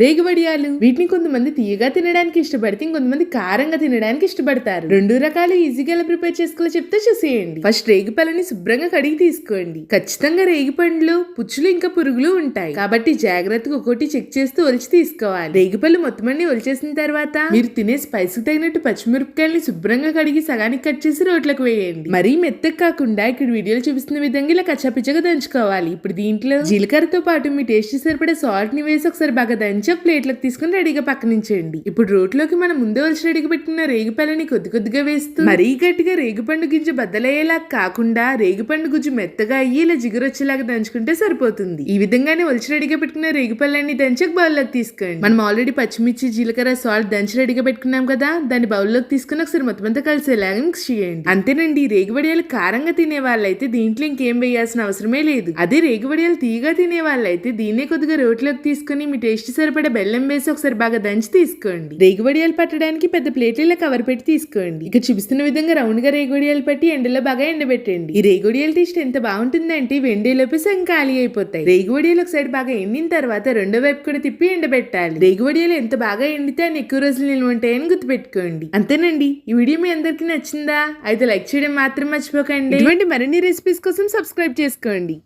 రేగుబడియాలు వీటిని కొంతమంది తీయగా తినడానికి ఇష్టపడితే ఇంకొంతమంది కారంగా తినడానికి ఇష్టపడతారు. రెండు రకాలు ఈజీగా ఎలా ప్రిపేర్ చేసుకోవాలో చెప్తే చూసేయండి. ఫస్ట్ రేగి పళ్ళని శుభ్రంగా కడిగి తీసుకోండి. ఖచ్చితంగా రేగి పండ్లు పుచ్చులు ఇంకా పురుగులు ఉంటాయి. కాబట్టి జాగ్రత్తగా ఒక్కోటి చెక్ చేస్తూ ఒలిచి తీసుకోవాలి. రేగి పళ్ళు మొత్తం అన్ని ఒలిచేసిన తర్వాత మీరు తినే స్పైస్ తగినట్టు పచ్చిమిరపకాయల్ని శుభ్రంగా కడిగి సగానికి కట్ చేసి రోట్లకు వేయండి. మరీ మెత్తగా కాకుండా ఇక్కడ వీడియోలు చూపిస్తున్న విధంగా ఇలా కచ్చాపిచ్చగా దంచుకోవాలి. ఇప్పుడు దీంట్లో జీలకర్రతో పాటు మీ టేస్ట్ సరిపడే సాల్ట్ని వేసి ఒకసారి బాగా దంచి ఒక ప్లేట్లోకి తీసుకుని రెడీగా పక్కనించండి ఇప్పుడు రోట్లోకి మనం ముందే వచ్చి రెడీగా పెట్టుకున్న రేగిపళ్ళని కొద్ది కొద్దిగా వేస్తూ మరీ గట్టిగా రేగిపండు గింజ బద్దలయ్యేలా కాకుండా రేగిపండు గుజ్జు మెత్తగా అయ్యి ఇలా జిగురొచ్చేలాగా దంచుకుంటే సరిపోతుంది. ఈ విధంగానే ఒలిచి రెడీగా పెట్టుకున్న రేగిపళ్ళని దంచి ఒక బౌల్లోకి తీసుకోండి. మనం ఆల్రెడీ పచ్చిమిర్చి జీలకర్ర సాల్ట్ దంచి రెడీగా పెట్టుకున్నాం కదా దాన్ని బౌల్లోకి తీసుకుని ఒకసారి మొత్తం అంతా కలిసేలాగా మిక్స్ చేయండి. అంతేనండి రేగివడియాలు కారంగా తినే వాళ్ళైతే దీంట్లో ఇంకేం వేయాల్సిన అవసరమే లేదు. అదే రేగివడియాలు తీయగా తినే వాళ్ళైతే దీన్నే కొద్దిగా రోట్లోకి తీసుకుని మీ టేస్ట్ సరిపడే బెల్లం వేసి ఒకసారి బాగా దంచి తీసుకోండి. రేగివడియాలు పట్టడానికి పెద్ద ప్లేట్లలో కవర్ పెట్టి తీసుకోండి. ఇక్కడ చూపిస్తున్న విధంగా రౌండ్గా రేగివడియాలు పెట్టి ఎండలో బాగా ఎండబెట్టండి. ఈ రేగివడియాల టేస్ట్ ఎంత బాగుంటుందంటే ఇవి ఎండేలోపు సగం ఖాళీ అయిపోతాయి. రేగివడియాలు ఒక సైడ్ బాగా ఎండిన తర్వాత రెండో వైపు కూడా తిప్పి ఎండబెట్టాలి. రేగివడియాలు ఎంత బాగా ఎండితే అన్ని ఎక్కువ రోజులు నిల్వ ఉంటాయని గుర్తుపెట్టుకోండి. అంతేనండి. ఈ వీడియో మీ అందరికీ నచ్చిందా? అయితే లైక్ చేయడం మాత్రం మర్చిపోకండి. ఇటువంటి మరిన్ని రెసిపీస్ కోసం సబ్స్క్రైబ్ చేసుకోండి.